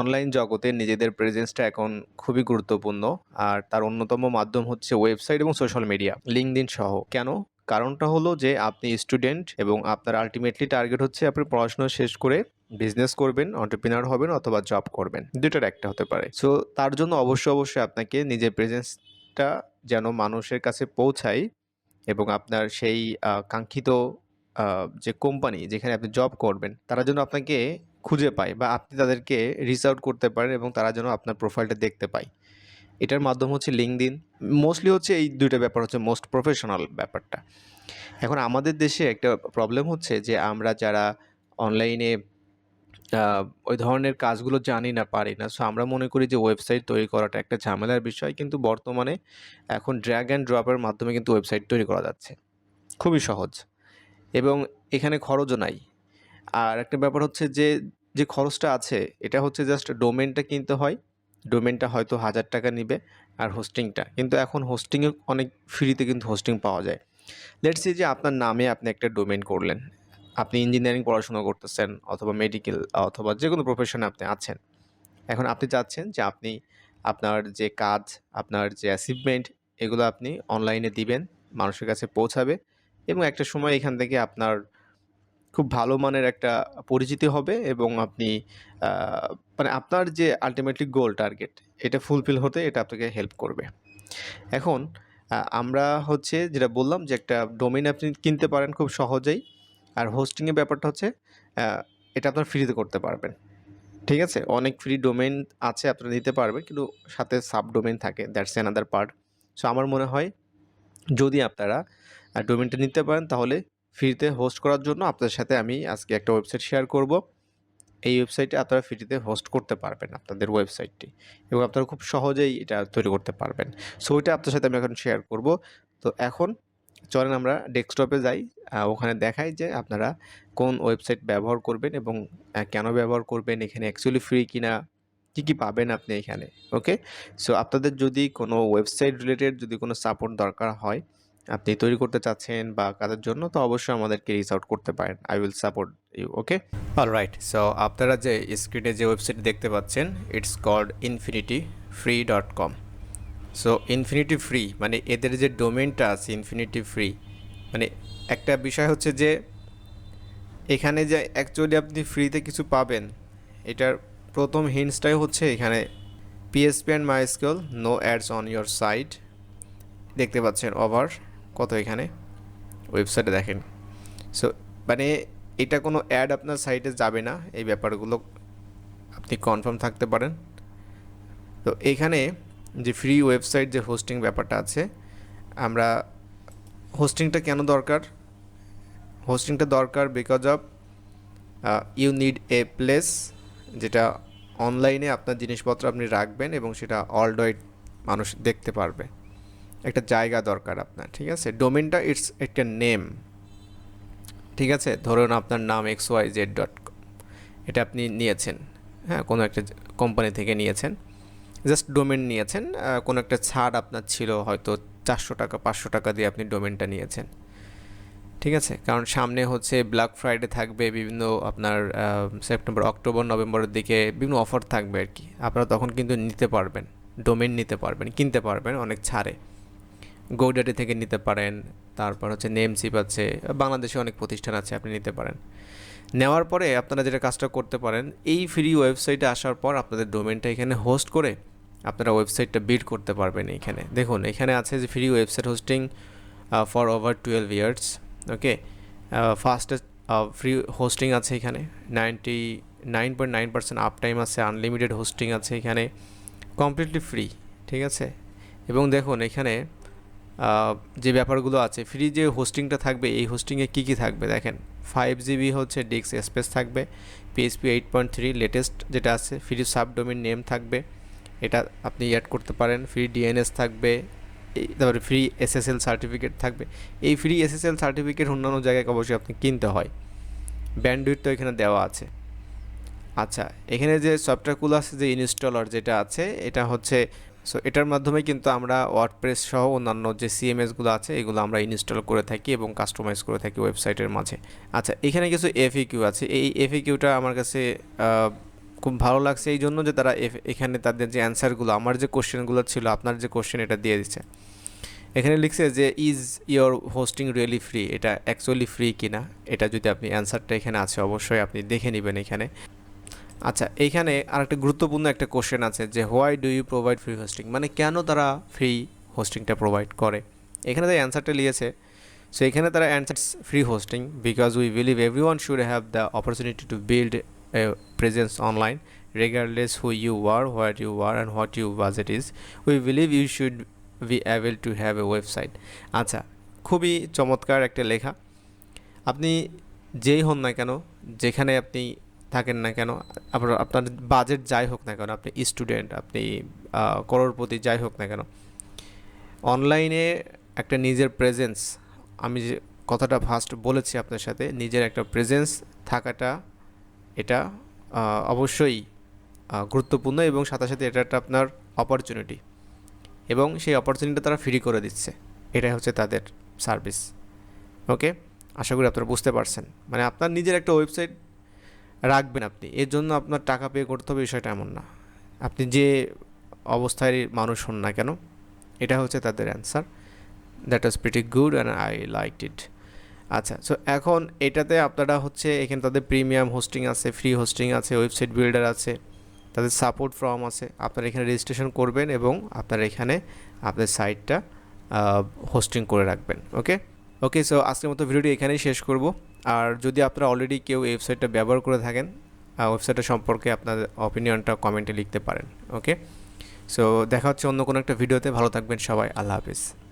Online জগতে নিজেদের প্রেজেন্সটা এখন খুবই গুরুত্বপূর্ণ। আর তার অন্যতম মাধ্যম হচ্ছে ওয়েবসাইট এবং সোশ্যাল মিডিয়া লিঙ্কডিন সহ। কেন? কারণটা হলো যে আপনি স্টুডেন্ট এবং আপনার আলটিমেটলি টার্গেট হচ্ছে আপনি পড়াশোনা শেষ করে বিজনেস করবেন অন্টারপ্রিনার হবেন অথবা জব করবেন। দুটার একটা হতে পারে। সো তার জন্য অবশ্যই অবশ্যই আপনাকে নিজের প্রেজেন্সটা যেন মানুষের কাছে পৌঁছায় এবং আপনার সেই কাঙ্ক্ষিত যে কোম্পানি যেখানে আপনি জব করবেন, তারা যেন আপনাকে খুঁজে পায় বা আপনি তাদেরকে রিচ আউট করতে পারেন এবং তারা যেন আপনার প্রোফাইলটা দেখতে পায়। এটার মাধ্যম হচ্ছে লিঙ্কডিন মোস্টলি হচ্ছে এই দুইটা ব্যাপার হচ্ছে মোস্ট প্রফেশনাল ব্যাপারটা। এখন আমাদের দেশে একটা প্রবলেম হচ্ছে যে আমরা যারা অনলাইনে ওই ধরনের কাজগুলো জানি না, পারি না। সো আমরা মনে করি যে ওয়েবসাইট তৈরি করাটা একটা ঝামেলার বিষয়। কিন্তু বর্তমানে এখন ড্র্যাগ অ্যান্ড ড্রপের মাধ্যমে কিন্তু ওয়েবসাইট তৈরি করা যাচ্ছে। খুবই সহজ। এবং এখানে খরচও নাই। আর একটা ব্যাপার হচ্ছে যে যে খরচটা আছে, এটা হচ্ছে জাস্ট ডোমেনটা কিনতে হয়। ডোমেনটা হয়তো হাজার টাকা নিবে আর হোস্টিংটা কিন্তু এখন হোস্টিংয়ে অনেক ফ্রিতে কিন্তু হোস্টিং পাওয়া যায়। লেটস সি যে আপনার নামে আপনি একটা ডোমেন করলেন। আপনি ইঞ্জিনিয়ারিং পড়াশোনা করতেছেন অথবা মেডিকেল অথবা যে কোনো প্রফেশনে আপনি আছেন। এখন আপনি চাচ্ছেন যে আপনি আপনার যে কাজ, আপনার যে অ্যাচিভমেন্ট এগুলো আপনি অনলাইনে দিবেন, মানুষের কাছে পৌঁছাবে এবং একটা সময় এখান থেকে আপনার খুব ভালো মানের একটা পরিচিতি হবে এবং আপনি মানে আপনার যে আলটিমেটলি গোল টার্গেট এটা ফুলফিল হতে এটা আপনাকে হেল্প করবে। এখন আমরা হচ্ছে যেটা বললাম যে একটা ডোমেন আপনি কিনতে পারেন খুব সহজেই, আর হোস্টিংয়ের ব্যাপারটা হচ্ছে এটা আপনার ফ্রিতে করতে পারবেন। ঠিক আছে? অনেক ফ্রি ডোমেইন আছে আপনারা নিতে পারবেন, কিন্তু সাথে সাব ডোমেইন থাকে দ্যাটস অ্যানাদার পার্ট সো আমার মনে হয় যদি আপনারা ডোমেনটা নিতে পারেন তাহলে ফ্রিতে হোস্ট করার জন্য আপনাদের সাথে আমি আজকে একটা ওয়েবসাইট শেয়ার করব। এই ওয়েবসাইটে আপনারা ফ্রিতে হোস্ট করতে পারবেন আপনাদের ওয়েবসাইটটি এবং আপনারা খুব সহজেই এটা তৈরি করতে পারবেন। সো ওইটা আপনার সাথে আমি এখন শেয়ার করব। তো এখন চলেন আমরা ডেস্কটপে যাই। ওখানে দেখাই যে আপনারা কোন ওয়েবসাইট ব্যবহার করবেন এবং কেন ব্যবহার করবেন, এখানে অ্যাকচুয়ালি ফ্রি কিনা, কী কী পাবেন আপনি এখানে ওকে সো আপনাদের যদি কোনো ওয়েবসাইট রিলেটেড যদি কোনো সাপোর্ট দরকার হয় আপনি তৈরি করতে চাচ্ছেন বা কাজের জন্য, তো অবশ্যই আমাদেরকে রিচ আউট করতে পারেন। I will support you okay all right so আপনারা যে স্ক্রিনে যে ওয়েবসাইট দেখতে পাচ্ছেন it's called infinity free dot com so infinity free মানে এদের যে ডোমেনটা আছে ইনফিনিটি ফ্রি মানে একটা বিষয় হচ্ছে যে এখানে যে অ্যাকচুয়ালি আপনি ফ্রিতে কিছু পাবেন, এটার প্রথম হিন্টসটাই হচ্ছে এখানে PSP and MySQL no ads on your site দেখতে পাচ্ছেন ওভার কত এখানে? ওয়েবসাইটে দেখেন। সো মানে এটা কোনো অ্যাড আপনার সাইটে যাবে না, এই ব্যাপারগুলো আপনি কনফার্ম থাকতে পারেন। তো এখানে যে ফ্রি ওয়েবসাইট যে হোস্টিং ব্যাপারটা আছে, আমরা হোস্টিংটা কেন দরকার? হোস্টিংটা দরকার because of you need a place যেটা অনলাইনে আপনার জিনিসপত্র আপনি রাখবেন এবং সেটা অলডয়েড মানুষ দেখতে পারবে। একটা জায়গা দরকার আপনার, ঠিক আছে? ডোমেনটা ইটস একটা নেম ঠিক আছে? ধরুন আপনার নাম এক্স ওয়াই জেড ডট এটা আপনি নিয়েছেন হ্যাঁ? কোনো একটা কোম্পানি থেকে নিয়েছেন জাস্ট ডোমেন নিয়েছেন কোনো একটা ছাড় আপনার ছিল, হয়তো চারশো টাকা, পাঁচশো টাকা দিয়ে আপনি ডোমেনটা নিয়েছেন, ঠিক আছে? কারণ সামনে হচ্ছে ব্ল্যাক ফ্রাইডে থাকবে, বিভিন্ন আপনার সেপ্টেম্বর অক্টোবর নভেম্বরের দিকে বিভিন্ন অফার থাকবে আর কি। আপনারা তখন কিন্তু নিতে পারবেন ডোমেন নিতে পারবেন, কিনতে পারবেন অনেক ছাড়ে। গৌডাটি থেকে নিতে পারেন, তারপর হচ্ছে নেমসিপ আছে, বাংলাদেশে অনেক প্রতিষ্ঠান আছে, আপনি নিতে পারেন। নেওয়ার পরে আপনারা যেটা কাজটা করতে পারেন, এই ফ্রি ওয়েবসাইটে আসার পর আপনাদের ডোমেনটা এখানে হোস্ট করে আপনারা ওয়েবসাইটটা বিল্ড করতে পারবেন এখানে। দেখুন, এখানে আছে যে free website hosting for over twelve years okay fastest free hosting আছে এখানে। Ninety nine point nine percent uptime আছে আনলিমিটেড হোস্টিং আছে এখানে। কমপ্লিটলি ফ্রি ঠিক আছে? এবং দেখুন, এখানে যে ব্যাপারগুলো আছে ফ্রি যে হোস্টিংটা থাকবে, এই হোস্টিংয়ে কী কী থাকবে? দেখেন ফাইভ জিবি হচ্ছে ডিস্ক স্পেস থাকবে PSP eight point three latest যেটা আছে ফ্রি সাবডোমিন নেম থাকবে, এটা আপনি অ্যাড করতে পারেন ফ্রি ডিএনএস থাকবে তারপরে ফ্রি এসএসএল সার্টিফিকেট থাকবে। এই ফ্রি এসএসএল সার্টিফিকেট অন্যান্য জায়গায় অবশ্যই আপনি কিনতে হয়। ব্যান্ডউইথ তো এখানে দেওয়া আছে। আচ্ছা এখানে যে সফটওয়্যারগুলো আছে, যে ইনস্টলার যেটা আছে, এটা হচ্ছে সো এটার মাধ্যমে কিন্তু আমরা ওয়ার্ডপ্রেস সহ অন্যান্য যে সিএমএসগুলো আছে, এগুলো আমরা ইনস্টল করে থাকি এবং কাস্টমাইজ করে থাকি ওয়েবসাইটের মাঝে। আচ্ছা এখানে কিছু এফএকিউ আছে। এই এফএকিউটা আমার কাছে খুব ভালো লাগছে এই জন্য যে তারা এখানে তাদের যে অ্যান্সারগুলো আমার যে কোশ্চেনগুলো ছিল, আপনার যে কোশ্চেন এটা দিয়ে দিচ্ছে। এখানে লিখছে যে is your hosting really free এটা অ্যাকচুয়ালি ফ্রি কিনা? এটা যদি আপনি অ্যান্সারটা এখানে আছে, অবশ্যই আপনি দেখে নেবেন এখানে। আচ্ছা এইখানে আরেকটা গুরুত্বপূর্ণ একটা কোশ্চেন আছে যে why do you provide free hosting মানে কেন তারা ফ্রি হোস্টিংটা প্রোভাইড করে? এখানে তাই অ্যান্সারটা নিয়েছে সো এখানে তারা answer free hosting because we believe every one should have the opportunity to build a presence online regardless who you are what you are and what you budget is we believe you should be able to have a website আচ্ছা খুবই চমৎকার একটা লেখা। আপনি যেই হন না কেন, যেখানে আপনি থাকেন না কেন? আপনার আপনার বাজেট যাই হোক না কেন, আপনি স্টুডেন্ট আপনি করোড়পতি যাই হোক না কেন অনলাইনে একটা নিজের প্রেজেন্স আমি যে কথাটা ফার্স্ট বলেছি আপনার সাথে, নিজের একটা প্রেজেন্স থাকাটা, এটা অবশ্যই গুরুত্বপূর্ণ এবং সাথে সাথে এটা একটা আপনার অপরচুনিটি এবং সেই অপরচুনিটি তারা ফ্রি করে দিচ্ছে। এটাই হচ্ছে তাদের সার্ভিস ওকে আশা করি আপনারা বুঝতে পারছেন। মানে আপনার নিজের একটা ওয়েবসাইট রাখবেন আপনি। এর জন্য আপনার টাকা পে করতে হবে, বিষয়টা এমন না। আপনি যে অবস্থায় মানুষ হন না কেন, এটা হচ্ছে তাদের answer that was pretty good and I like it আচ্ছা সো এখন এটাতে আপনারা হচ্ছে, এখানে তাদের প্রিমিয়াম হোস্টিং আছে ফ্রি হোস্টিং আছে ওয়েবসাইট বিল্ডার আছে, তাদের সাপোর্ট ফর্ম আছে। আপনারা এখানে রেজিস্ট্রেশন করবেন এবং আপনারা এখানে আপনার সাইটটা হোস্টিং করে রাখবেন ওকে ওকে সো আজকের মতো ভিডিওটি এখানেই শেষ করব। আর যদি আপনারা অলরেডি কেউ ওয়েবসাইটটা ব্যবহার করে থাকেন ওয়েবসাইটটা সম্পর্কে আপনার অপিনিয়নটা কমেন্টে লিখতে পারেন ওকে সো দেখা হচ্ছে অন্য কোনো একটা ভিডিওতে ভালো থাকবেন সবাই, আল্লাহ হাফিজ।